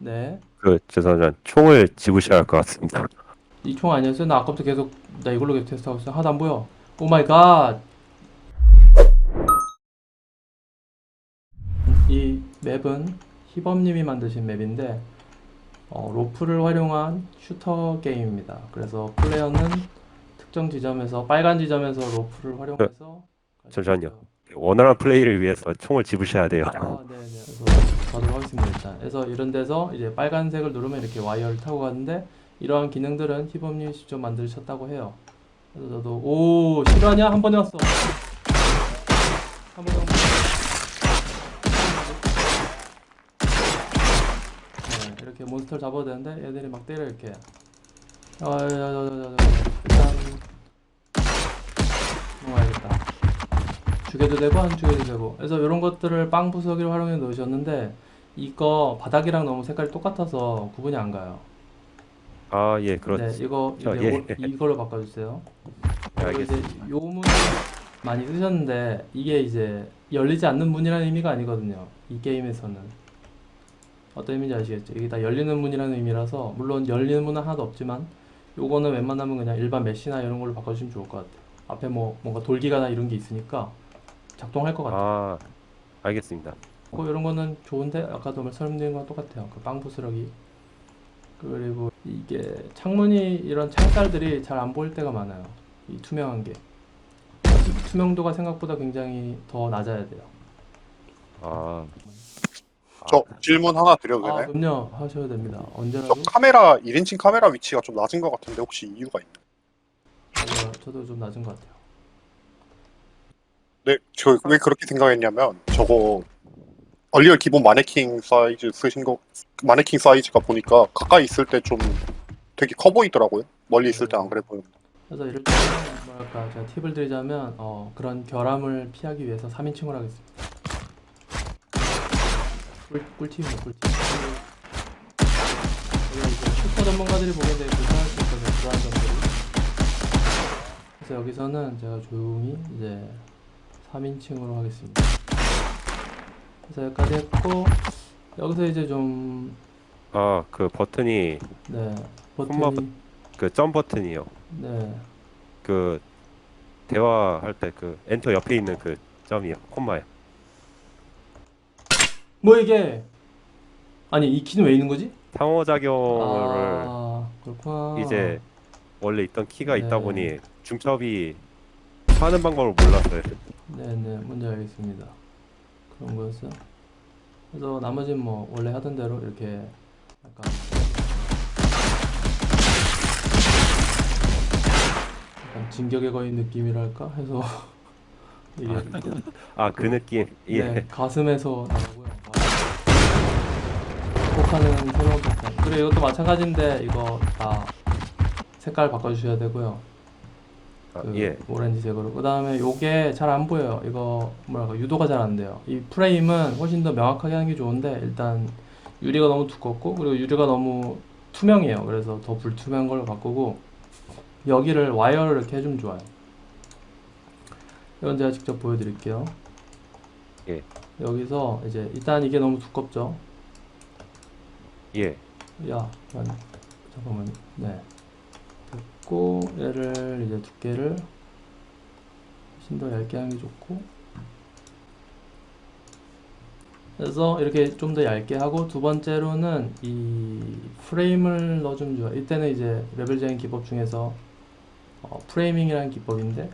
네. 그 죄송하지만 총을 집으셔야 할 것 같습니다. 이 총 아니었어요? 나 아까부터 계속 나 이걸로 계속 테스트하고 있어. 하나도 안 보여. 오 마이 갓. 이 맵은 희범님이 만드신 맵인데 어, 로프를 활용한 슈터 게임입니다. 그래서 플레이어는 특정 지점에서 빨간 지점에서 로프를 활용해서 잠시만요. 원활한 플레이를 위해서 총을 집으셔야 돼요. 아, 네 네. 일단. 그래서 이런 데서 이제 빨간색을 누르면 이렇게 와이어를 타고 가는데 이러한 기능들은 희범님이 직접 만드셨다고 해요. 그래서 저도 오 실화냐 한 번에 왔어. 한 번에 왔어. 네, 이렇게 몬스터를 잡아야 되는데 얘들이 막 때려 이렇게. 아, 야, 야, 야, 야, 야, 야. 일단 넘어가야겠다. 죽여도 되고 안 죽여도 되고 그래서 이런 것들을 빵 부서기를 활용해 놓으셨는데 이거 바닥이랑 너무 색깔이 똑같아서 구분이 안 가요. 아, 예, 그렇죠. 네, 이거 저, 이제 예. 오- 이걸로 바꿔주세요. 그리고 이제 알겠습니다. 요 문을 많이 쓰셨는데 이게 이제 열리지 않는 문이라는 의미가 아니거든요. 이 게임에서는 어떤 의미인지 아시겠죠? 이게 다 열리는 문이라는 의미라서 물론 열리는 문은 하나도 없지만 요거는 웬만하면 그냥 일반 메시나 이런 걸로 바꿔주시면 좋을 것 같아요. 앞에 뭐 뭔가 돌기가나 이런 게 있으니까 작동할 것 같아요. 아, 알겠습니다. 뭐 이런 거는 좋은데 아까도 설명드린 거랑 똑같아요. 그 빵 부스러기. 그리고 이게 창문이 이런 창살들이 잘 안 보일 때가 많아요. 이 투명한 게. 투- 투명도가 생각보다 굉장히 더 낮아야 돼요. 아, 저 질문 하나 드려도 아, 되나요? 그럼요. 하셔도 됩니다. 저 언제라도. 카메라 1인칭 카메라 위치가 좀 낮은 것 같은데 혹시 이유가 있나요? 맞아요. 저도 좀 낮은 것 같아요. 네, 저 왜 그렇게 생각했냐면 저거 얼리얼 기본 마네킹 사이즈 쓰신 거 마네킹 사이즈가 보니까 가까이 있을 때 좀 되게 커 보이더라고요. 멀리 있을 때 안 그래 보입니다. 그래서 이럴 때는 뭐랄까 제가 팁을 드리자면 어, 그런 결함을 피하기 위해서 3인칭으로 하겠습니다. 꿀, 꿀팁이에요 꿀팁. 그리고 이제 슈퍼 전문가들이 보기엔 되게 불편할 수 있거든요 그러한 점들이. 그래서 여기서는 제가 조용히 이제 3인칭으로 하겠습니다. 그래서 여기까지 했고 여기서 이제 좀 아, 그 버튼이 네, 콤마 버튼이 그점 버튼이요. 네. 그 대화할 때 그 엔터 옆에 있는 그 점이요. 콤마요. 뭐 이게 아니 이 키는 왜 있는 거지? 상호작용을 아 그렇구나. 이제 원래 있던 키가 있다 네. 보니 중첩이 하는 방법을 몰랐어요. 네네 뭔지 알겠습니다. 그런 거였어요. 그래서 나머지는 뭐 원래 하던 대로 이렇게 약간 약간 진격의 거인 느낌이랄까 해서 이게 아, 그 느낌. 예. 네, 가슴에서 나오고요. 폭하는 새로운 패턴. 그리고 이것도 마찬가지인데 이거 다 색깔 바꿔주셔야 되고요. 아, 그 예. 오렌지색으로. 그 다음에 요게 잘 안 보여요. 이거 뭐랄까 유도가 잘 안 돼요. 이 프레임은 훨씬 더 명확하게 하는 게 좋은데 일단 유리가 너무 두껍고 그리고 유리가 너무 투명해요. 그래서 더 불투명한 걸로 바꾸고 여기를 와이어를 이렇게 해주면 좋아요. 이건 제가 직접 보여드릴게요. 예. 여기서 이제 일단 이게 너무 두껍죠. 예. 야, 잠깐, 잠깐만요. 네. 됐고, 얘를 이제 두께를 훨씬 더 얇게 하는 게 좋고. 그래서 이렇게 좀 더 얇게 하고, 두 번째로는 이 프레임을 넣어주면 좋아요. 이때는 이제 레벨적인 기법 중에서 어, 프레이밍이라는 기법인데,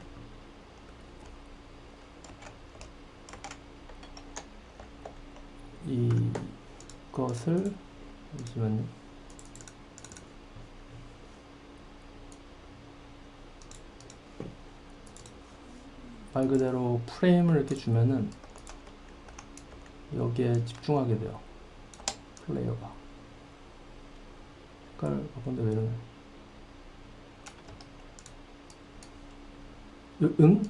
이것을 잠시만요. 말 그대로 프레임을 이렇게 주면은 여기에 집중하게 돼요. 플레이어가. 색깔 바꾼데 왜 이러냐. 으, 응?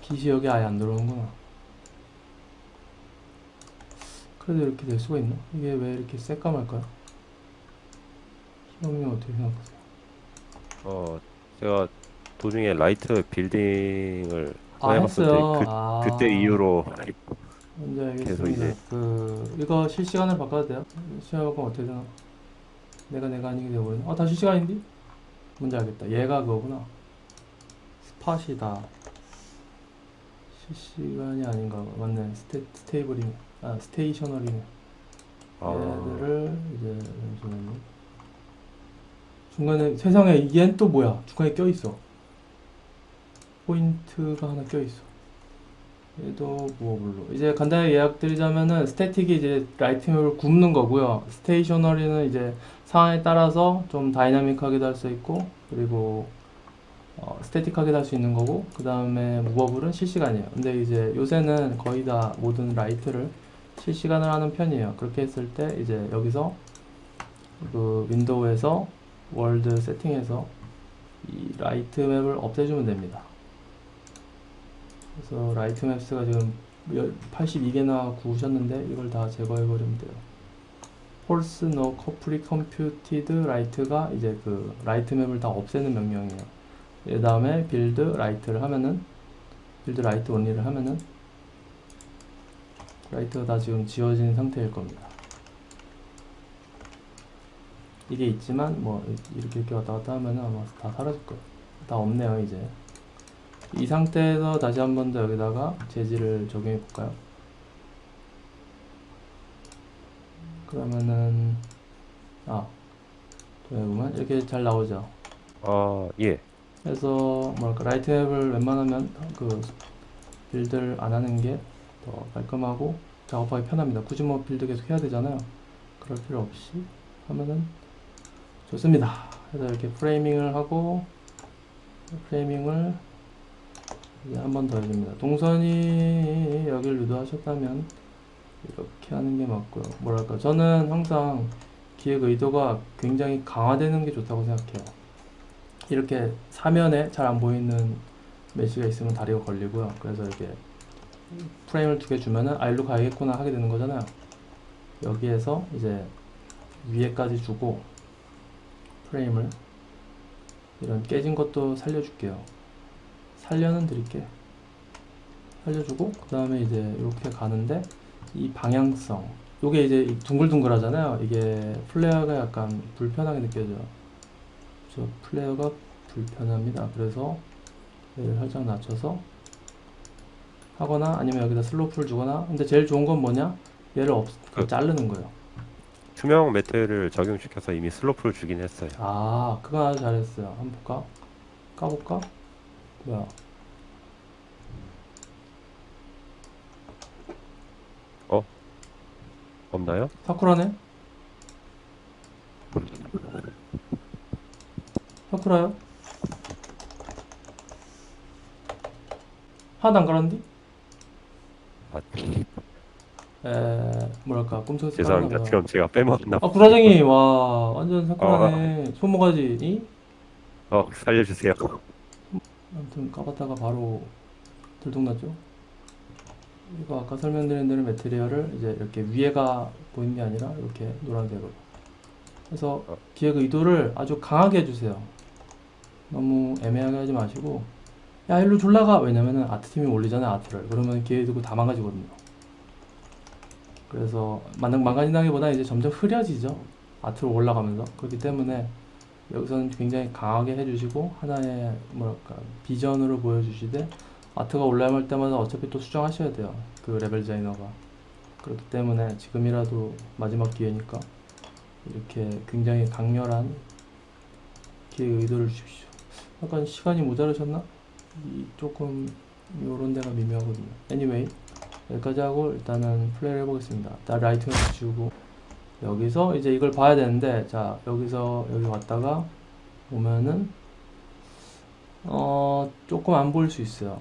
빛이 여기 아예 안 들어오는구나. 그래도 이렇게 될 수가 있나? 이게 왜 이렇게 새까말까요? 희범이 어떻게 생각하세요? 어, 제가 도중에 라이트 빌딩을 아 했어요. 그, 아, 그때 이후로 먼저 그래서 알겠습니다. 이제- 그 이거 실시간으로 바꿔도 돼요? 시간 바꾸면 어떻게 되나? 내가 내가 아니게 되어버리네. 아, 다 실시간인데? 뭔지 알겠다. 얘가 그거구나. 스팟이다. 실시간이 아닌가 봐. 맞네. 스테, 스테이블이네. 아, 스테이셔널이네. 아, 얘들을 이제 잠시만요. 중간에 세상에 얘는 또 뭐야? 중간에 껴 있어. 포인트가 하나 껴 있어. 얘도 무어블로. 이제 간단하게 예약드리자면은 스태틱이 이제 라이팅을 굽는 거고요. 스테이셔너리는 이제 상황에 따라서 좀 다이나믹하게도 할 수 있고 그리고 어, 스태틱하게도 할 수 있는 거고 그 다음에 무버블은 실시간이에요. 근데 이제 요새는 거의 다 모든 라이트를 실시간을 하는 편이에요. 그렇게 했을 때 이제 여기서 그 윈도우에서 월드 세팅에서 이 라이트 맵을 없애주면 됩니다. 그래서 라이트 맵스가 지금 82개나 구우셨는데 이걸 다 제거해버리면 돼요. 홀스 노 커플리 컴퓨티드 라이트가 이제 그 라이트 맵을 다 없애는 명령이에요. 그 다음에 빌드 라이트를 하면은 빌드 라이트 온리를 하면은 라이트가 다 지금 지워진 상태일 겁니다. 이게 있지만 뭐 이렇게 이렇게 왔다 갔다 하면은 아마 다 사라질 거예요. 다 없네요 이제. 이 상태에서 다시 한 번 더 여기다가 재질을 적용해 볼까요? 그러면은 아 보면 이렇게 잘 나오죠. 아, 예. 그래서 뭐랄까 라이트 앱을 웬만하면 그 빌드를 안 하는 게 더 깔끔하고 작업하기 편합니다. 굳이 뭐 빌드 계속 해야 되잖아요. 그럴 필요 없이 하면은 좋습니다. 그래서 이렇게 프레이밍을 하고 프레이밍을 한 번 더 해줍니다. 동선이 여기를 유도하셨다면 이렇게 하는 게 맞고요. 뭐랄까 저는 항상 기획 의도가 굉장히 강화되는 게 좋다고 생각해요. 이렇게 사면에 잘 안 보이는 메시가 있으면 다리가 걸리고요. 그래서 이렇게 프레임을 두 개 주면은 아 일로 가야겠구나 하게 되는 거잖아요. 여기에서 이제 위에까지 주고 프레임을 이런 깨진 것도 살려줄게요. 살려는 드릴게. 살려주고 그 다음에 이제 이렇게 가는데 이 방향성 요게 이제 이 둥글둥글 하잖아요. 이게 플레어가 약간 불편하게 느껴져요. 저 플레이어가 불편합니다. 그래서 얘를 살짝 낮춰서 하거나 아니면 여기다 슬로프를 주거나 근데 제일 좋은 건 뭐냐? 얘를 없, 그- 자르는 거예요. 투명 매트를 적용시켜서 이미 슬로프를 주긴 했어요. 아, 그건 아주 잘했어요. 한번 볼까? 까볼까? 뭐야? 없나요? 사쿠라네? 사쿠라요? 하나도 안 깔았는데? 아, 에, 뭐랄까, 꿈속에서 죄송합니다. 그럼 제가 빼먹었나? 아, 구라쟁이, 와, 완전 사쿠라네. 손모가지, 이? 어, 살려주세요. 아무튼 까봤다가 바로 들통났죠. 이거 아까 설명드린 대로 매트리얼을 이제 이렇게 위에가 보이는 게 아니라 이렇게 노란색으로. 그래서 어. 기획 의도를 아주 강하게 해주세요. 너무 애매하게 하지 마시고, 야, 일로 졸라가! 왜냐면은 아트팀이 올리잖아요, 아트를. 그러면 기획 의도가 다 망가지거든요. 그래서 망- 망가진다기보다 이제 점점 흐려지죠. 아트로 올라가면서. 그렇기 때문에 여기서는 굉장히 강하게 해주시고 하나의 뭐랄까 비전으로 보여주시되 아트가 올라올 때마다 어차피 또 수정하셔야 돼요 그 레벨 디자이너가 그렇기 때문에 지금이라도 마지막 기회니까 이렇게 굉장히 강렬한 기획 의도를 주십시오 약간 시간이 모자라셨나? 이 조금 요런 데가 미묘하거든요 anyway 여기까지 하고 일단은 플레이를 해보겠습니다. 나 라이팅을 지우고. 여기서 이제 이걸 봐야 되는데 자 여기서 여기 왔다가 보면은 어 조금 안 보일 수 있어요.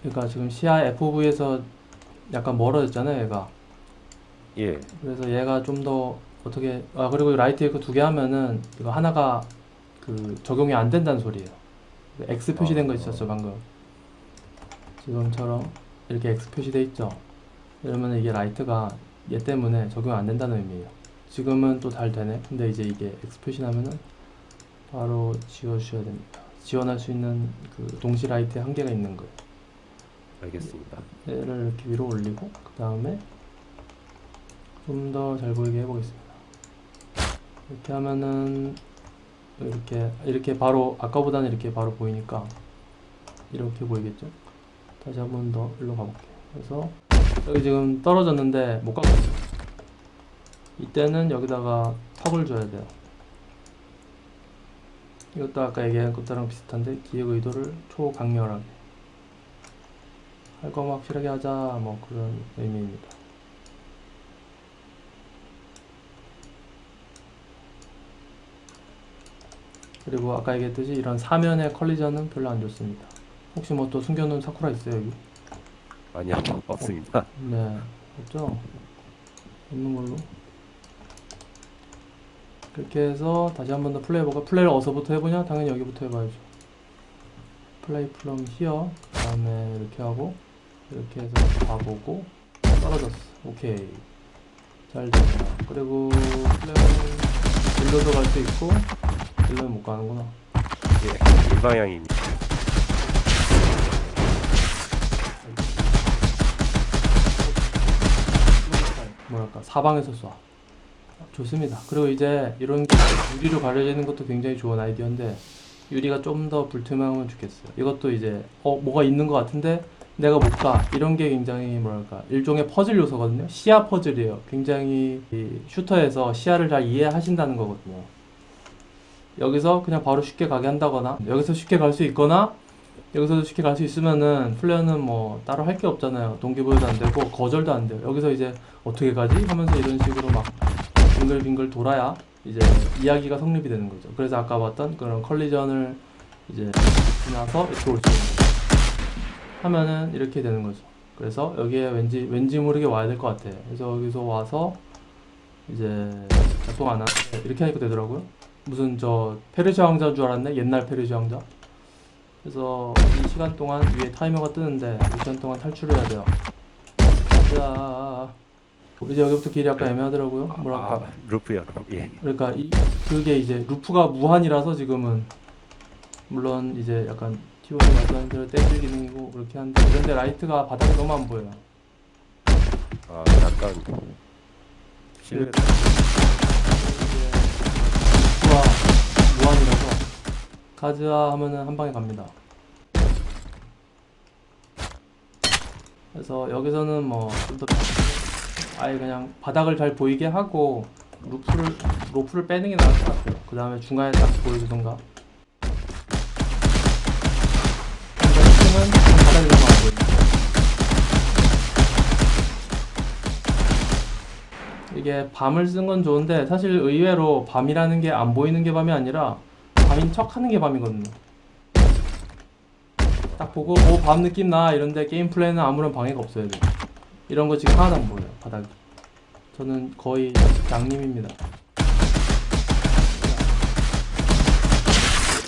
그러니까 지금 시야 FOV에서 약간 멀어졌잖아요 얘가. 예. 그래서 얘가 좀 더 어떻게 아 그리고 이 라이트 이거 두개 하면은 이거 하나가 그 적용이 안 된다는 소리예요. X 표시된 거 있었죠 방금 지금처럼 이렇게 X 표시돼 있죠 이러면 이게 라이트가 얘 때문에 적용 안 된다는 의미예요 지금은 또 잘 되네 근데 이제 이게 X 표시 나면은 바로 지워 주셔야 됩니다 지원할 수 있는 그 동시 라이트의 한계가 있는 거예요 알겠습니다. 얘를 이렇게 위로 올리고 그 다음에 좀 더 잘 보이게 해보겠습니다. 이렇게 하면은 이렇게 이렇게 바로 아까보다는 이렇게 바로 보이니까 이렇게 보이겠죠? 다시 한 번 더 일로 가볼게요. 그래서 여기 지금 떨어졌는데 못 있어요. 이때는 여기다가 턱을 줘야 돼요. 이것도 아까 얘기한 것처럼 비슷한데 기획 의도를 초강렬하게 할 거면 확실하게 하자 뭐 그런 의미입니다. 그리고 아까 얘기했듯이 이런 사면의 컬리전은 별로 안 좋습니다. 혹시 뭐 또 숨겨놓은 사쿠라 있어요 여기? 아니요, 없습니다. 네, 없죠? 없는 걸로. 그렇게 해서 다시 한 번 더 플레이 해볼까? 플레이를 어디서부터 해보냐? 당연히 여기부터 해봐야죠. 플레이 from here. 그 다음에 이렇게 하고, 이렇게 해서 가보고, 떨어졌어. 오케이. 잘 됐다. 그리고 플레이는 일로도 갈 수 있고, 일로는 못 가는구나. 예, 일방향입니다. 뭐랄까 사방에서 쏴. 좋습니다. 그리고 이제 이런 게 유리로 가려지는 것도 굉장히 좋은 아이디어인데 유리가 좀 더 불투명하면 좋겠어요. 이것도 이제 어 뭐가 있는 것 같은데 내가 못 가 이런 게 굉장히 뭐랄까 일종의 퍼즐 요소거든요. 시야 퍼즐이에요. 굉장히 이 슈터에서 시야를 잘 이해하신다는 거거든요. 여기서 그냥 바로 쉽게 가게 한다거나 여기서 쉽게 갈 수 있거나 여기서도 쉽게 갈 수 있으면은 플레이어는 뭐 따로 할 게 없잖아요. 동기부여도 안 되고 거절도 안 돼요. 여기서 이제 어떻게 가지? 하면서 이런 식으로 막 빙글빙글 돌아야 이제 이야기가 성립이 되는 거죠. 그래서 아까 봤던 그런 컬리전을 이제 지나서 이렇게 올 수 있는 거죠. 하면은 이렇게 되는 거죠. 그래서 여기에 왠지 왠지 모르게 와야 될 것 같아 그래서 여기서 와서 이제 작동 안 하는데 이렇게 하니까 되더라고요. 무슨 저 페르시아 왕자인 줄 알았네? 옛날 페르시아 왕자 그래서 이 시간 동안 위에 타이머가 뜨는데 이 시간 동안 탈출을 해야 돼요. 자, 이제 여기부터 길이 약간 애매하더라고요. 뭐랄까. 아, 루프요. 예. 그러니까 이 그게 이제 루프가 무한이라서 지금은 물론 이제 약간 T1이 말하는 대로 땡길 기능이고 그렇게 한데 그런데 라이트가 바닥에 너무 안 보여요. 아, 약간 실내 가즈아 하면은 한 방에 갑니다. 그래서 여기서는 뭐 좀 더 아예 그냥 바닥을 잘 보이게 하고 루프를 로프를 빼는 게 나을 것 같아요. 그 다음에 중간에 딱 보여주던가. 지금은 바닥에 안 보여요. 이게 밤을 쓴 건 좋은데 사실 의외로 밤이라는 게 안 보이는 게 밤이 아니라 밤인 척 하는 게 밤이거든요. 딱 보고 오 밤 느낌 나 이런데 게임 플레이는 아무런 방해가 없어야 돼. 이런 거 지금 하나도 안 보여요 바닥에. 저는 거의 양님입니다.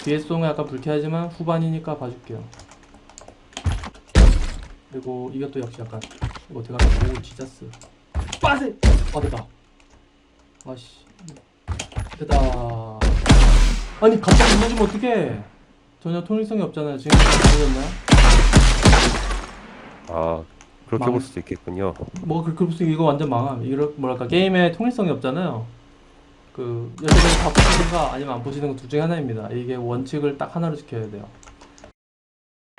뒤에 송은 약간 불쾌하지만 후반이니까 봐줄게요. 그리고 이것도 역시 약간 이거 어떻게 하면 오 지자스 빠세 아 됐다 아씨 됐다 아니 갑자기 무너지면 어떡해? 전혀 통일성이 없잖아요. 지금 보였나요? 아, 그렇게 망- 볼 수도 있겠군요. 뭐 그렇게 볼수 이거 완전 망함. 이거 뭐랄까 게임에 통일성이 없잖아요. 그 여태까지 다 보시든가 아니면 안 보시는 거 둘 중에 하나입니다. 이게 원칙을 딱 하나로 지켜야 돼요.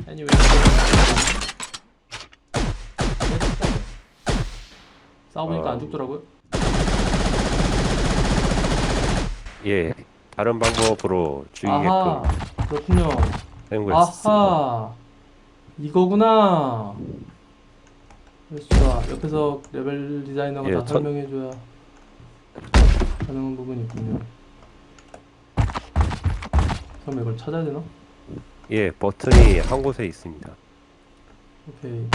Anyway. 싸워보니까 안 어. 죽더라고요? 예. 다른 방법으로 죽이게끔 아하 그렇군요 거였습니다. 아하 이거구나 그렇죠 옆에서 레벨 디자이너가 예, 다 첫- 설명해줘야 가능한 부분이 있군요 그럼 이걸 찾아야 되나? 예, 버튼이 한 곳에 있습니다. 오케이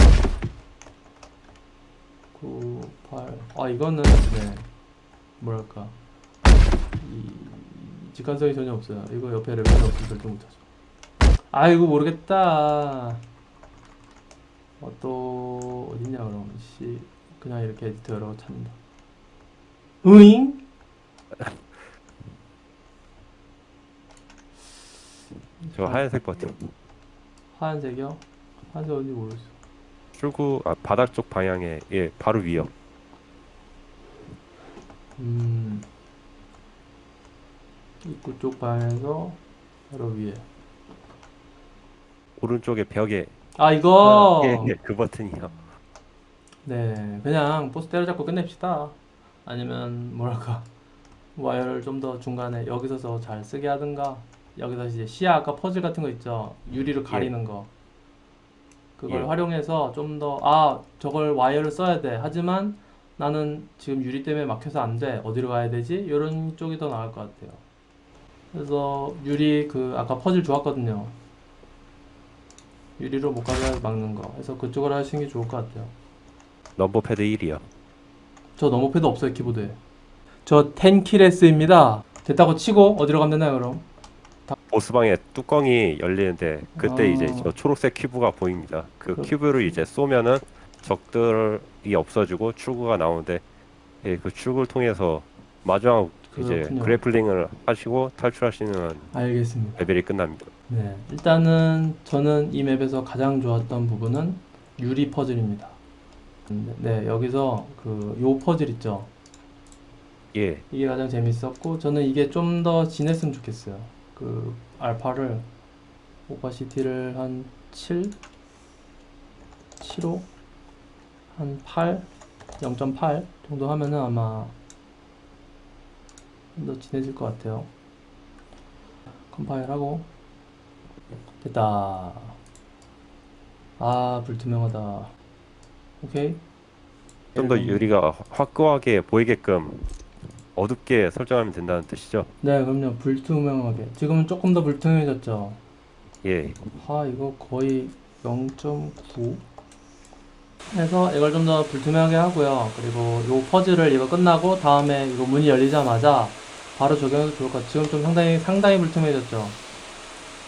9, 8. 아 이거는 네 뭐랄까 이 직관성이 전혀 없어요 이거 옆에 레벨이 없으면 절대 못하죠 아 이거 모르겠다 어, 또 어딨냐 그럼 씨 그냥 이렇게 에디터 거 찾는다 으잉? 저 하얀색 버튼. 하얀색이요? 하얀색 어딘지 모르겠어 출구 아 바닥 쪽 방향에 예 바로 위요. 음, 입구 쪽 방에서 바로 위에. 오른쪽에 벽에. 아 이거! 예, 예, 그 버튼이요. 네 그냥 보스 때려잡고 끝냅시다. 아니면 뭐랄까. 와이어를 좀 더 중간에 여기서 잘 쓰게 하든가. 여기서 이제 시야 아까 퍼즐 같은 거 있죠? 유리로 가리는 거. 그걸 예. 활용해서 좀 더 아 저걸 와이어를 써야 돼. 하지만 나는 지금 유리 때문에 막혀서 안 돼. 어디로 가야 되지? 이런 쪽이 더 나을 것 같아요 그래서 유리 그 아까 퍼즐 좋았거든요 유리로 못 가게 막는 거 그래서 그쪽으로 하시는 게 좋을 것 같아요 넘버 패드 1이요. 저 넘어패드 없어요 키보드에 저 10킬레스입니다 됐다고 치고 어디로 가면 되나요 그럼 보스방에 뚜껑이 열리는데 그때 아. 이제 저 초록색 큐브가 보입니다. 그 그- 큐브를 이제 쏘면은 적들이 없어지고 출구가 나오는데 예, 그 출구를 통해서 마지막 이제 그렇군요. 그래플링을 하시고 탈출하시는 알겠습니다. 레벨이 끝납니다. 네 일단은 저는 이 맵에서 가장 좋았던 부분은 유리 퍼즐입니다. 네 여기서 그 요 퍼즐 있죠? 예, 이게 가장 재밌었고 저는 이게 좀 더 진했으면 좋겠어요. 그 알파를 오파시티를 한 7, 7호, 한 8, 0.8 정도 하면은 아마 좀 더 진해질 것 같아요. 컴파일하고 됐다. 아 불투명하다. 오케이. 좀 더. 유리가 화끈하게 보이게끔 어둡게 설정하면 된다는 뜻이죠. 네, 그럼요. 불투명하게. 지금은 조금 더 불투명해졌죠. 예, 아, 이거 거의 0.9 해서 이걸 좀 더 불투명하게 하고요. 그리고 요 퍼즐을 이거 끝나고 다음에 이거 문이 열리자마자 바로 적용해도 좋을 것 같아요. 지금 좀 상당히 상당히 불투명해졌죠.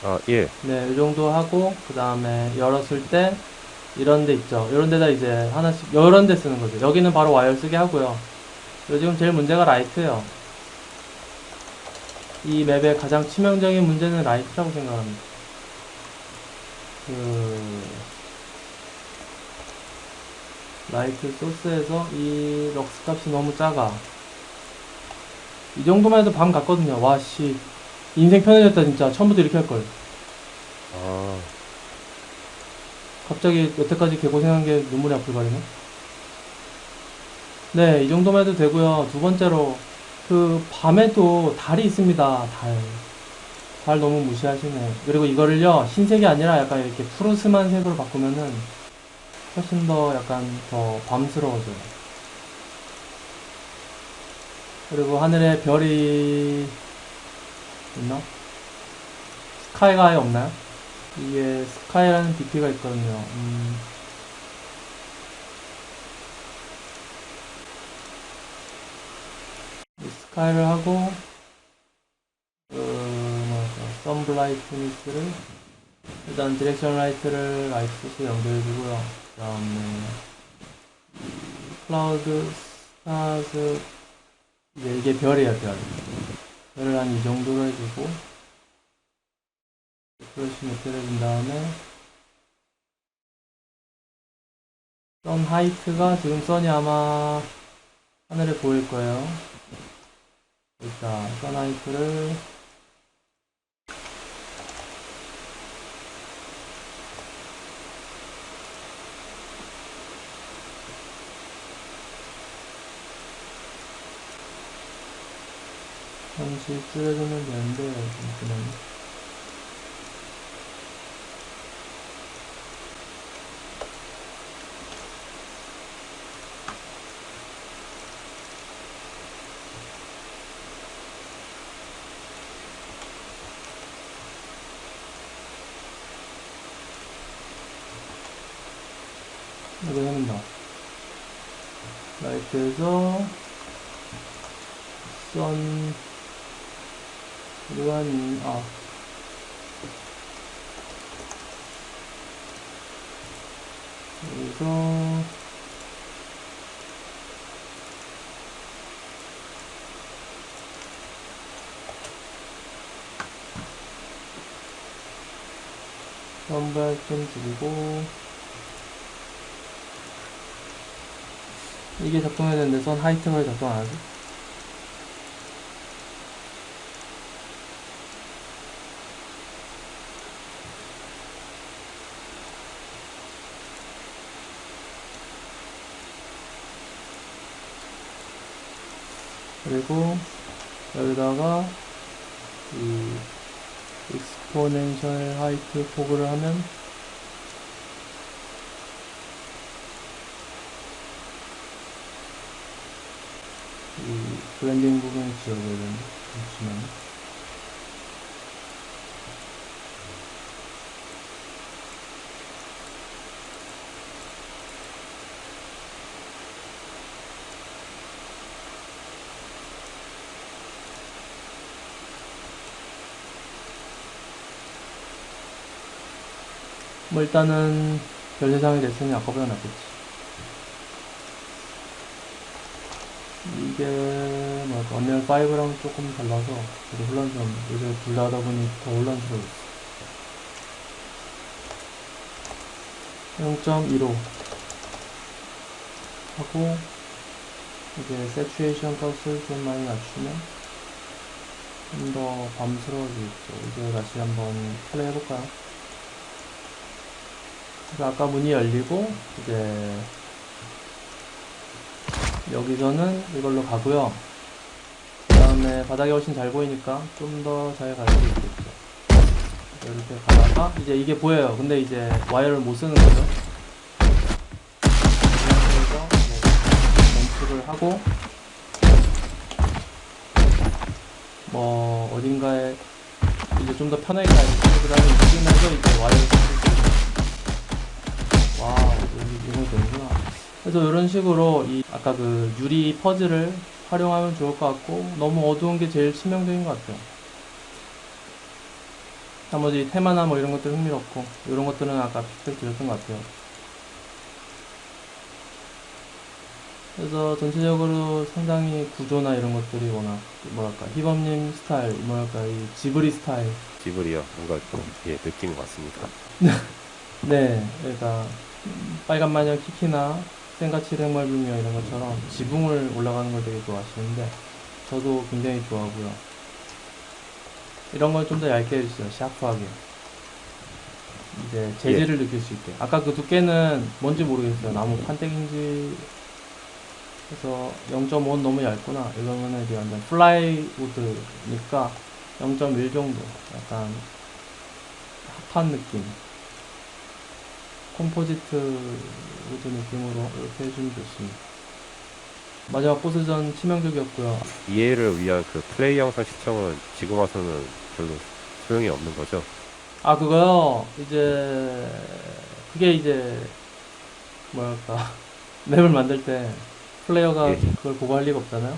아 예, 네, 이 정도 하고 그 다음에 열었을 때 이런 데 있죠. 이런 데다 이제 하나씩 이런 데 쓰는 거죠. 여기는 바로 와이어 쓰게 하고요. 그리고 지금 제일 문제가 라이트예요. 이 맵의 가장 치명적인 문제는 라이트라고 생각합니다. 그 라이트 소스에서 이 럭스 값이 너무 작아. 이 정도만 해도 밤 같거든요. 와, 씨. 인생 편해졌다, 진짜. 처음부터 이렇게 할 걸. 아 갑자기 여태까지 개고생한 게 눈물이 앞을 가리네. 네, 이 정도만 해도 되고요. 두 번째로, 그, 밤에도 달이 있습니다. 달. 달 너무 무시하시네. 그리고 이거를요, 흰색이 아니라 약간 이렇게 푸르스만 색으로 바꾸면은 훨씬 더 약간 더 밤스러워져요. 그리고 하늘에 별이 있나? 스카이가 아예 없나요? 이게 스카이라는 DP가 있거든요. 음. 이 스카이를 하고 그 뭐랄까 선블라이트니스를 일단 디렉션 라이트를 라이트 소스 연결해 주고요. 그 다음에 이 클라우드 스타즈 이제 이게 별이에요 별. 별을 한 이 정도로 해주고 매트를 해준 다음에 선 하이트가 지금 선이 아마 하늘에 보일 거예요. 자, 선 하이트를 잠시 줄여주면 되는데 그냥 이거 해낸다. 라이트에서 선 루안 아 여기서 선발 좀 줄이고 이게 작동해야 되는데 선 하이트가 왜 작동 안 하지? 그리고 여기다가 이 익스포넨셜 하이트 포그를 하면 이 블렌딩 부분을 지워야 되는데 잠시만요 뭐 일단은 별 세상이 됐으니 아까보다 낫겠지. 이게 뭐 언리얼 5랑 조금 달라서 되게 혼란스럽네 요새 둘다 하다 보니 더 혼란스러웠어. 0.15 하고 이제 세츄에이션 값을 좀 많이 낮추면 좀더 밤스러워지겠죠. 이제 다시 한번 플레이 해볼까요? 아까 문이 열리고 이제 여기서는 이걸로 가고요. 그 다음에 바닥이 훨씬 잘 보이니까 좀 더 잘 갈 수 있겠죠. 이렇게 가다가 이제 이게 보여요. 근데 이제 와이어를 못 쓰는 거죠. 그래서 멈축을 하고 뭐 어딘가에 이제 좀 더 편하게 가야지. 그 다음에 이쯤에서 이제 와이어를 이거 되는구나. 그래서 이런 식으로 이 아까 그 유리 퍼즐을 활용하면 좋을 것 같고 너무 어두운 게 제일 치명적인 것 같아요. 나머지 테마나 뭐 이런 것들 흥미롭고 이런 것들은 아까 피드백 드렸던 것 같아요. 그래서 전체적으로 상당히 구조나 이런 것들이 워낙 뭐랄까 희범님 스타일 뭐랄까 이 지브리 스타일 지브리요. 뭔가 좀 예, 느낀 것 같습니다. 네, 그러니까 음, 빨간 마녀 키키나 생가치 행말불명 이런 것처럼 지붕을 올라가는 걸 되게 좋아하시는데 저도 굉장히 좋아하고요. 이런 걸 좀 더 얇게 해주세요. 샤프하게. 이제 재질을 느낄 수 있게. 아까 그 두께는 뭔지 모르겠어요. 나무 판때기인지 그래서 0.5는 너무 얇구나. 이러면은 이제 완전 플라이우드니까 0.1 정도. 약간 핫한 느낌. 컴포지트 우드 느낌으로 이렇게 해주면 좋습니다. 마지막 보스전 치명적이었고요. 이해를 위한 그 플레이 영상 시청은 지금 와서는 별로 소용이 없는 거죠. 아 그거요. 이제 그게 이제 뭐랄까 맵을 만들 때 플레이어가 예. 그걸 보고 할 리가 없잖아요.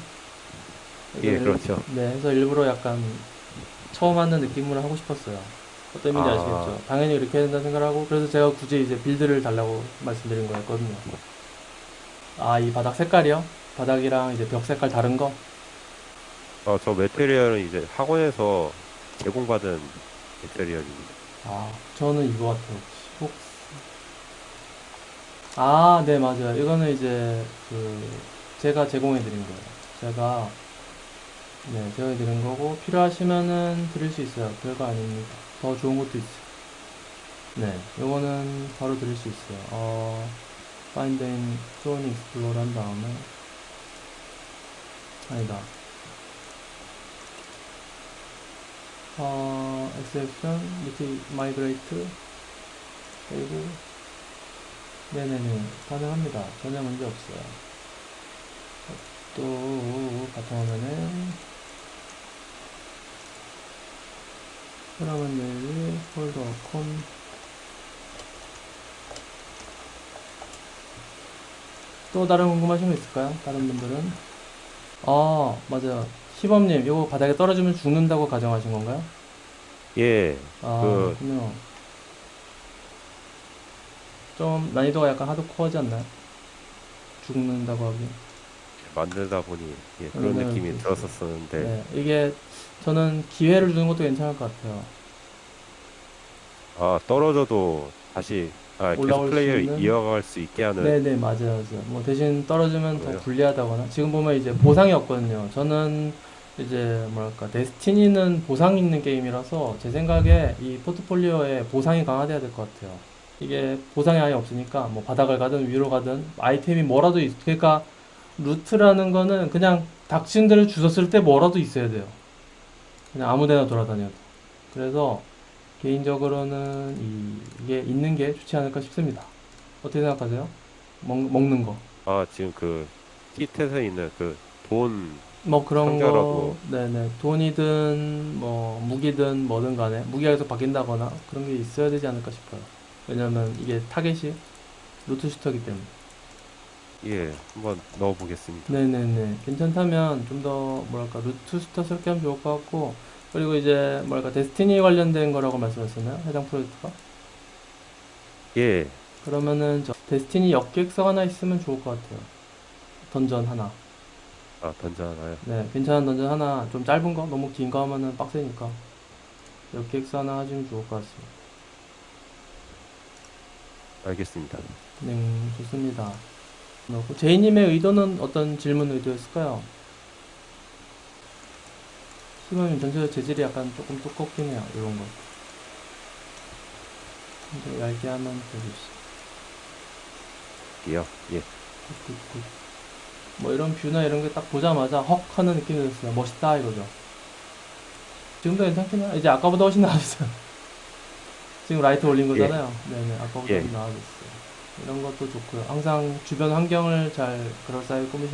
예, 일- 그렇죠. 네, 그래서 일부러 약간 처음 하는 느낌으로 하고 싶었어요. 어떤 의미인지 아. 아시겠죠? 당연히 이렇게 해야 된다 생각을 하고 그래서 제가 굳이 이제 빌드를 달라고 말씀드린 거였거든요. 아, 이 바닥 색깔이요? 바닥이랑 이제 벽 색깔 다른 거? 어, 저 메테리얼은 이제 학원에서 제공받은 메테리얼입니다. 아, 저는 이거 같아요. 혹... 아, 네, 맞아요. 이거는 이제 그 제가 제공해 드린 거예요. 제가 네, 제가 드린 거고 필요하시면은 드릴 수 있어요. 별거 아닙니다. 더 좋은 것도 있어요. 네, 요거는 바로 드릴 수 있어요. 어, find and zone explore 한 다음에 아니다. 어, exception, 밑에 migrate 그리고 네네네 가능합니다. 전혀 문제 없어요. 또 바탕화면에 그러면 내일 폴더 콘또 다른 궁금하신 거 있을까요? 다른 분들은? 아 맞아요. 시범님 이거 바닥에 떨어지면 죽는다고 가정하신 건가요? 예, 아 그- 그렇군요. 좀 난이도가 약간 하드코어지 않나요? 죽는다고 하기. 만들다 보니 예, 그런 네, 느낌이 네. 들었었는데. 네, 이게 저는 기회를 주는 것도 괜찮을 것 같아요. 아 떨어져도 다시 아, 계속 올라올 수 플레이를 있는- 이어갈 수 있게 하는. 네네 맞아요 맞아요. 뭐 대신 떨어지면 더 뭐예요? 불리하다거나. 지금 보면 이제 보상이 없거든요. 저는 이제 뭐랄까 데스티니는 보상이 있는 게임이라서 제 생각에 이 포트폴리오에 보상이 강화돼야 될 것 같아요. 이게 보상이 아예 없으니까 뭐 바닥을 가든 위로 가든 아이템이 뭐라도 있 그러니까 루트라는 거는 그냥 닥친 데를 주웠을 때 뭐라도 있어야 돼요 그냥 아무 데나 돌아다녀도 그래서 개인적으로는 이, 이게 있는 게 좋지 않을까 싶습니다 어떻게 생각하세요? 먹, 먹는 거. 아 지금 그 키트에 있는 그돈 뭐 그런 거. 상자라도. 네네. 돈이든, 뭐, 무기든 뭐든 간에, 무기가 계속 바뀐다거나 그런 게 있어야 되지 않을까 싶어요. 왜냐면 이게 타겟이 루트 슈터기 때문에. 예, 한번 넣어보겠습니다. 네네네. 괜찮다면 좀 더, 뭐랄까, 루트 슈터스럽게 하면 좋을 것 같고, 그리고 이제, 뭐랄까, 데스티니 관련된 거라고 말씀하셨나요? 해당 프로젝트가? 예, 그러면은, 저, 데스티니 역기획석 하나 있으면 좋을 것 같아요. 던전 하나. 아 던져 하나요. 네, 괜찮은 던전 하나 좀 짧은 거 너무 긴 거 하면은 빡세니까 역기획서 하나 하시면 좋을 것 같습니다. 알겠습니다. 네, 좋습니다. 제이님의 의도는 어떤 질문 의도였을까요? 시범님 전체적 재질이 약간 조금 두껍긴 해요. 이런 거. 좀 얇게 하면 되겠어. 예, 굿굿굿. 뭐 이런 뷰나 이런 게 딱 보자마자 헉 하는 느낌이 들었어요. 멋있다 이거죠. 지금도 괜찮긴 해요. 이제 아까보다 훨씬 나아졌어요. 지금 라이트 올린 거잖아요. 네네. 아까보다 예. 좀 나아졌어요. 이런 것도 좋고요. 항상 주변 환경을 잘 그럴싸하게 꾸미시